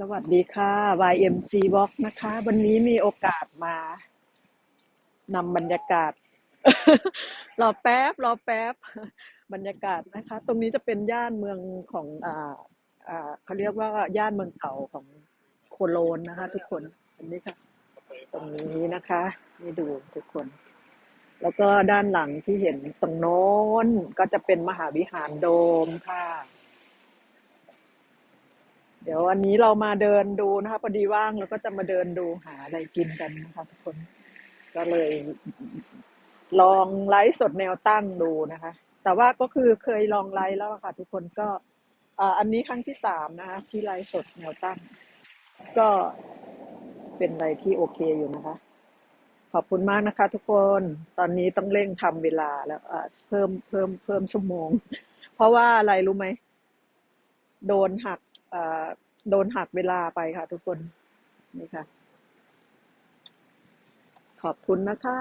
สวัสดีค่ะ YMG Walk นะคะ วันนี้มีโอกาสมานำบรรยากาศ รอแป๊บ รอแป๊บ บรรยากาศนะคะ ตรงนี้จะเป็นย่านเมืองของอ่าอ่าเขาเรียกว่าย่านเมืองเก่าของโคโลนนะคะ ทุกคน อันนี้ค่ะ ตรงนี้นะคะนี่ดูทุกคน แล้วก็ด้านหลังที่เห็นตรงโน้นก็จะเป็นมหาวิหารโดมค่ะ เดี๋ยววันนี้เรามาเดินดูนะคะพอดีว่างแล้วก็จะมาเดินดูหาอะไรกินกันนะคะทุกคน ก็เลย ลองไลฟ์สดแนวตั้งดูนะคะ แต่ว่าก็คือเคยลองไลฟ์แล้วค่ะ ทุกคนก็อันนี้ครั้งที่สามนะคะที่ไลฟ์สดแนวตั้ง ก็เป็นอะไรที่โอเคอยู่นะคะ ขอบคุณมากนะคะ ทุกคนตอนนี้ต้องเร่งทำเวลาแล้วเพิ่มเพิ่มเพิ่มชั่วโมง เพราะว่าอะไรรู้ไหมโดนหัก โดนหักเวลาไปค่ะทุกคนนี่ค่ะ ขอบคุณนะคะ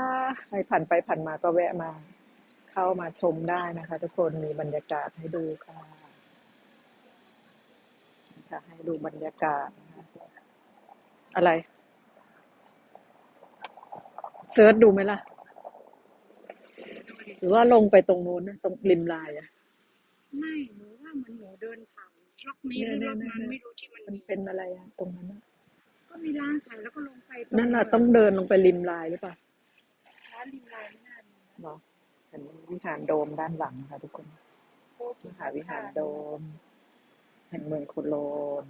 ใครผ่านไปผ่านมาก็แวะมา เข้ามาชมได้นะคะ ทุกคนมีบรรยากาศให้ดูค่ะค่ะให้ดูบรรยากาศอะไรเซิร์ชดูไหมล่ะ หรือว่าลงไปตรงนู้นนะตรงริมลายอะไม่หนูว่ามันหนูเดินผ่าน ล็อกนี้เนี่ยหรือเนี่ล็ยอกเนี่ยนั้นเนี่ยไม่รู้ที่มันมันมีเป็นอะไรอะตรงนั้นอะก็มีร้านขายแล้วก็ลงไปตรงนั่นน่ะต้องเดินลงไปริมลายหรือเปล่าร้านริมลายไม่น่ามีนะเนาะเห็นวิหารโดมด้านหลังค่ะทุกคนโอ้มหาวิหารโดมแห่งเมืองโคโลน